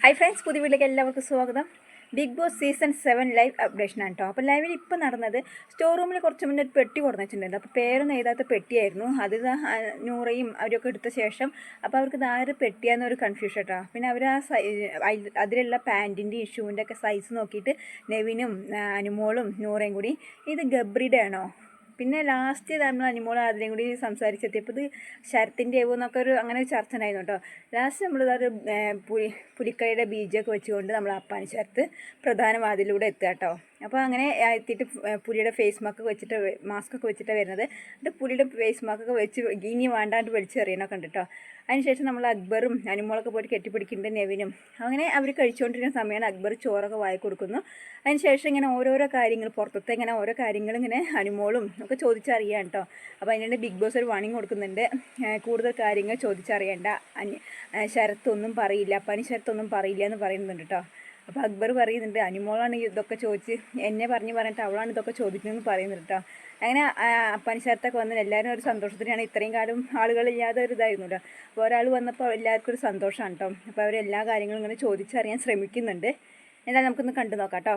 Hi friends പുതിയ വീട്ടിലേക്ക് എല്ലാവർക്കും സ്വാഗതം. Big Boss season seven live updation ആണ് കേട്ടോ അപ്പോൾ ലൈവിൽ ഇപ്പോൾ നടന്നത് സ്റ്റോർ റൂമിൽ കുറച്ച് മുന്നേ ഒരു പെട്ടി കൊടുന്നു വെച്ചിട്ടുണ്ട് അപ്പോൾ പേരൊന്നും എഴുതാത്ത പെട്ടിയായിരുന്നു. അത് നൂറയും അവരൊക്കെ എടുത്ത ശേഷം അപ്പോൾ അവർക്ക് ഇത് ആര് പെട്ടിയാന്നൊരു കൺഫ്യൂഷൻ കേട്ടോ പിന്നെ അവർ ആ അതിലുള്ള പാന്റിന്റെ ഇഷ്യൂവിന്റെ ഒക്കെ സൈസ് നോക്കിയിട്ട് നെവിനും അനുമോളും നൂറയും കൂടി ഇത് ഗബ്രിയുടെ ആണോ? പിന്നെ ലാസ്റ്റ് നമ്മൾ അനിമോൾ ആദ്യം കൂടി സംസാരിച്ചെത്തിയപ്പോൾ ഇത് ശരത്തിന്റെ എന്നൊക്കെ ഒരു അങ്ങനെ ചർച്ച ഉണ്ടായിരുന്നു കേട്ടോ. ലാസ്റ്റ് നമ്മൾ ഒരു പുലി പുലിക്കളിയുടെ ബീജൊക്കെ വെച്ചുകൊണ്ട് നമ്മൾ അപ്പാനി ചേർത്ത് പ്രധാന വാതിലൂടെ എത്തുക കേട്ടോ. അപ്പോൾ അങ്ങനെ എത്തിയിട്ട് പുലിയുടെ ഫേസ് മാസ്ക് വെച്ചിട്ട് മാസ്ക് ഒക്കെ വെച്ചിട്ട് വരുന്നത്. എന്നിട്ട് പുലിയുടെ ഫേസ് മാസ്ക് ഒക്കെ വെച്ച് ഇനി വേണ്ടാണ്ട് വലിച്ചെറിയണൊക്കെ ഉണ്ട് കേട്ടോ. അതിനുശേഷം നമ്മൾ അക്ബറും അനുമോളൊക്കെ പോയിട്ട് കെട്ടിപ്പിടിക്കുന്നുണ്ട് നെവിനും. അങ്ങനെ അവർ കഴിച്ചുകൊണ്ടിരിക്കുന്ന സമയമാണ് അക്ബർ ചോറൊക്കെ വായി കൊടുക്കുന്നു അതിനുശേഷം ഇങ്ങനെ ഓരോരോ കാര്യങ്ങൾ പുറത്തത്തെ ഇങ്ങനെ ഓരോ കാര്യങ്ങൾ ഇങ്ങനെ അനുമോളും ഒക്കെ ചോദിച്ചറിയാം കേട്ടോ അപ്പോൾ അതിനുവേണ്ടി ബിഗ് ബോസ് ഒരു വാണിംഗ് കൊടുക്കുന്നുണ്ട്. കൂടുതൽ കാര്യങ്ങൾ ചോദിച്ചറിയേണ്ട. അനി ശരത്തൊന്നും പറയില്ല. പനി ശരത്തൊന്നും പറയില്ല എന്ന് പറയുന്നുണ്ട് കേട്ടോ അപ്പോൾ അക്ബർ പറയുന്നുണ്ട് അനുമോളാണ് ഇതൊക്കെ ചോദിച്ച് എന്നെ പറഞ്ഞ് പറഞ്ഞിട്ട് അവളാണ് ഇതൊക്കെ ചോദിക്കുന്നതെന്ന് പറയുന്നുണ്ട് കേട്ടോ അങ്ങനെ പനിശരത്തൊക്കെ വന്നത് എല്ലാവരും ഒരു സന്തോഷത്തിനാണ് ഇത്രയും കാലം ആളുകളില്ലാതെ ഒരു ഇതായിരുന്നു കേട്ടോ അപ്പോൾ ഒരാൾ വന്നപ്പോൾ എല്ലാവർക്കും ഒരു സന്തോഷമാണ് കേട്ടോ അപ്പോൾ അവർ എല്ലാ കാര്യങ്ങളും ഇങ്ങനെ ചോദിച്ചറിയാൻ ശ്രമിക്കുന്നുണ്ട്. എന്തായാലും നമുക്കൊന്ന് കണ്ടു നോക്കാം കേട്ടോ